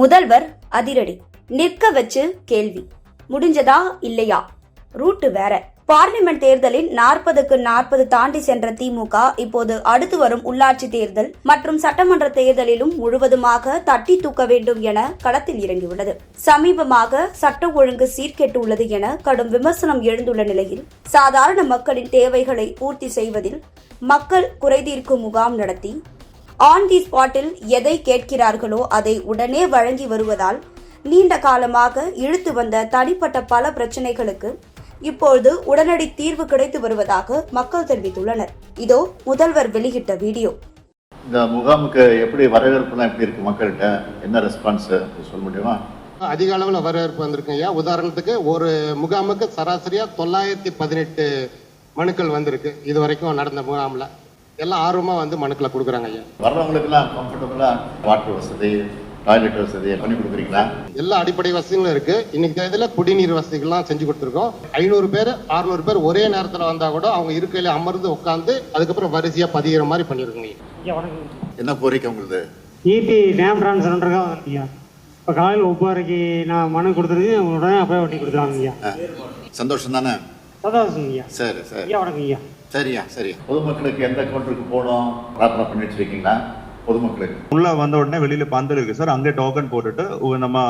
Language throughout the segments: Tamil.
முதல்வர் அதிரடி. நிற்க வச்சு கேள்வி. முடிஞ்சதா இல்லையா? ரூட்டு வேற. பார்லிமெண்ட் தேர்தலில் நாற்பதுக்கு நாற்பது தாண்டி சென்ற திமுக இப்போது அடுத்து வரும் உள்ளாட்சி தேர்தல் மற்றும் சட்டமன்ற தேர்தலிலும் முழுவதுமாக தட்டி தூக்க வேண்டும் என களத்தில் இறங்கியுள்ளது. சமீபமாக சட்ட ஒழுங்கு சீர்கெட்டுள்ளது என கடும் விமர்சனம் எழுந்துள்ள நிலையில் சாதாரண மக்களின் தேவைகளை பூர்த்தி செய்வதில் மக்கள் குறைதீர்க்கும் முகாம் நடத்தி ஆன் தி ஸ்பாட்டில் எதை கேட்கிறார்களோ அதை உடனே வழங்கி வருவதால் நீண்ட காலமாக இழுத்து வந்த தனிப்பட்ட பல பிரச்சனைகளுக்கு இப்பொழுது உடனடி தீர்வு கிடைத்து வருவதாக மக்கள் தெரிவித்துள்ளனர். இதோ முதல்வர் வெளியிட்ட வீடியோ. இந்த முகாமுக்கு எப்படி வரவேற்புலாம் எப்படி இருக்கு மக்கள்கிட்ட? என்ன ரெஸ்பான்ஸ் சொல்ல முடியுமா? அதிக அளவில் வரவேற்பு வந்திருக்கு ஐயா. உதாரணத்துக்கு ஒரு முகாமுக்கு சராசரியா தொள்ளாயிரத்தி பதினெட்டு மனுக்கள் வந்திருக்கு. இது வரைக்கும் நடந்த முகாமில். எல்லாம் ஆர்வமாக வந்து மனுக்களை கொடுக்குறாங்க ஐயா. வர்றவங்களுக்கெல்லாம் கம்ஃபர்டபுளா வாட்டர் வசதி டாய்லெட் வசதி பண்ணி கொடுக்குறீங்களா? எல்லா அடிப்படை வசதிகளும் இருக்கு. இன்னைக்கு தேதியில் குடிநீர் வசதிகள்லாம் செஞ்சு கொடுத்துருக்கோம். ஐநூறு பேர் அறுநூறு பேர் ஒரே நேரத்தில் வந்தால் கூட அவங்க இருக்கையில அமர்ந்து உட்காந்து அதுக்கப்புறம் வரிசையாக பதிகிற மாதிரி பண்ணியிருக்கோங்க ஐயா. ஐயா வணக்கம். என்ன கோரிக்கை உங்களுக்கு ஈபி டேம் ட்ரான்ஸ்ஃபர்ன்றக்காக வந்தேன் ஐயா. இப்போ காலையில் ஒப்பாறைக்கு நான் மனு கொடுத்துருக்கு உடனே அப்படியே ஒட்டி கொடுத்துருவாங்க சந்தோஷம் தானே? சதாசன் ஐயா. சரி சரி. ஐயா வணக்கம் ஐயா. சரியா சரி பொதுமக்களுக்கு எந்த கவுண்டருக்கு போகணும்? ப்ராப்பராக பண்ணி வச்சிருக்கீங்களா? பொதுமக்களுக்கு உள்ள வந்த உடனே வெளியில பந்தல் இருக்கு சார். அங்கே டோக்கன் போட்டுட்டு நம்ம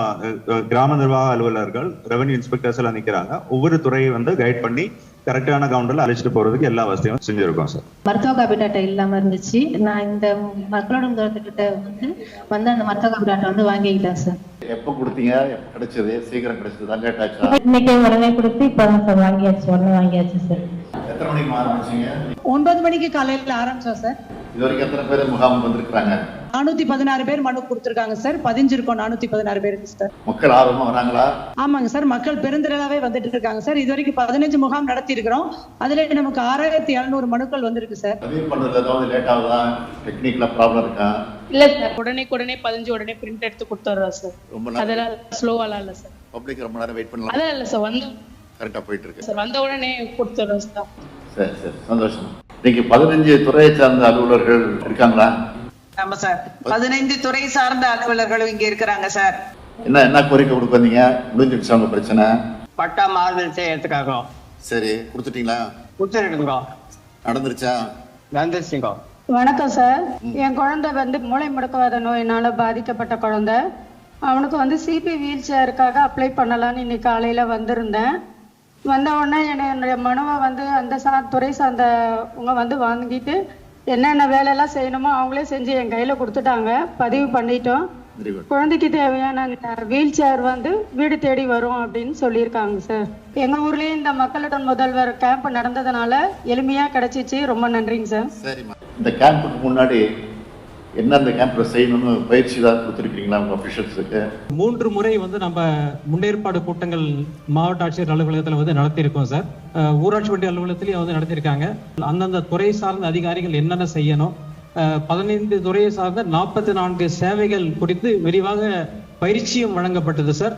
கிராம நிர்வாக அலுவலர்கள் ரெவன்யூ இன்ஸ்பெக்டர்ஸ் எல்லாம் நிக்கிறாங்க. ஒவ்வொரு துறையை வந்து கைட் பண்ணி கரெக்டான கவுண்டர்ல அழைச்சிட்டு போறதுக்கு எல்லா வசதியும் செஞ்சிருக்கோம் சார். மருத்துவ காப்பீட்டு அட்டை இல்லாம இருந்துச்சு. நான் இந்த மக்களோட முதலத்துக்கிட்ட வந்து வந்து அந்த மருத்துவ காப்பீட்டு அட்டை வந்து வாங்கிக்கிட்டேன் சார். எப்போ கொடுத்தீங்க? எப்போ கிடைச்சது? சீக்கிரம் கிடைச்சதா. லேட் ஆச்சா இன்னைக்கு உடனே கொடுத்து இப்பதான் சார் வாங்கியாச்சு. உடனே வாங்கியாச்சு சார். எத்தனை மணிக்கு ஆரம்பிச்சீங்க ஒன்பது மணிக்கு காலையில ஆரம்பிச்சோம் சார். இது வரைக்கும் எத்தனை பேர் முகாம் வந்திருக்கிறாங்க? நானூத்தி பதினாறு பேர் மனு கொடுத்திருக்காங்க சார் பதிஞ்சிருக்கோம் நானூத்தி பதினாறு பேருக்கு சார் மக்கள் ஆர்வமா வராங்களா? ஆமாங்க சார் மக்கள் பெருந்திரளாவே வந்துட்டு இருக்காங்க சார் இது வரைக்கும் பதினஞ்சு முகாம் நடத்தி இருக்கிறோம் அதுல நமக்கு ஆறாயிரத்தி எழுநூறு மனுக்கள் வந்திருக்கு சார் பதிவு பண்றதுல ஏதாவது லேட் ஆகுதா? டெக்னிக்கலா ப்ராப்ளம் இருக்கா? இல்ல சார் உடனே உடனே பதிஞ்சு உடனே பிரிண்ட் எடுத்து கொடுத்துட்றோம் சார் ரொம்ப அதெல்லாம் ஸ்லோவாலாம் இல்ல சார் பப்ளிக் ரொம்ப நேரம் வெயிட் பண்ணலாம். அதெல்லாம் இல்ல சார் வந்து கரெக்டா போயிட்டு இருக்கு. சார் வந்த உடனே கொடுத்துட்றோம் சார் சரி சரி. சந்தோஷம். இன்னைக்கு பதினஞ்சு துறையை சார்ந்த அலுவலர்கள் இருக்காங்களா? ஆமா சார். பதினைந்து துறை சார்ந்த அலுவலர்களும் இங்க இருக்கிறாங்க சார். என்ன என்ன கோரிக்கை கொடுக்க வந்தீங்க? முடிஞ்சிடுச்சு அவங்க பிரச்சனை? பட்டா மாறுதல் செய்யறதுக்காக. சரி கொடுத்துட்டீங்களா? கொடுத்துருக்குங்க நடந்துருச்சா? வந்துருச்சுங்க வணக்கம் சார். என் குழந்தை வந்து மூளை முடக்கவாத நோயினால பாதிக்கப்பட்ட குழந்தை. அவனுக்கு வந்து சிபி வீல் சேருக்காக அப்ளை பண்ணலான்னு இன்னைக்கு காலையில வந்திருந்தேன். வந்த உடனே என்னை- என்னுடைய மனுவை வந்து அந்த சா துறை சார்ந்தவங்க வந்து வாங்கிட்டு என்னென்ன வேலையெல்லாம் செய்யணுமோ அவங்களே செஞ்சு என் கையில கொடுத்துட்டாங்க. பதிவு பண்ணிட்டோம். வெரி குட் குழந்தைக்கு தேவையான வீல் சேர் வந்து வீடு தேடி வரும் அப்படின்னு சொல்லியிருக்காங்க சார். எங்க ஊர்லயே இந்த மக்களுடன் முதல்வர் கேம்ப் நடந்ததுனால எளிமையா கிடைச்சிச்சு. ரொம்ப நன்றிங்க சார். இந்த கேம்புக்கு முன்னாடி என்ன அந்த கேம்ப்ல செய்யணும்னு பயிற்சி தான் கொடுத்துருக்கீங்களா உங்க அஃபிஷியல்ஸுக்கு மூன்று முறை வந்து நம்ம முன்னேற்பாடு கூட்டங்கள் மாவட்ட ஆட்சியர் அலுவலகத்தில் வந்து நடத்தியிருக்கோம் சார். அஹ், ஊராட்சி ஒன்றிய அலுவலகத்திலையும் வந்து நடத்தியிருக்காங்க. அந்தந்த துறை சார்ந்த அதிகாரிகள் என்னென்ன செய்யணும்? அஹ், பதினைந்து துறையை சார்ந்த நாற்பத்தி நான்கு சேவைகள் குறித்து விரிவாக பயிற்சியும் வழங்கப்பட்டது சார்.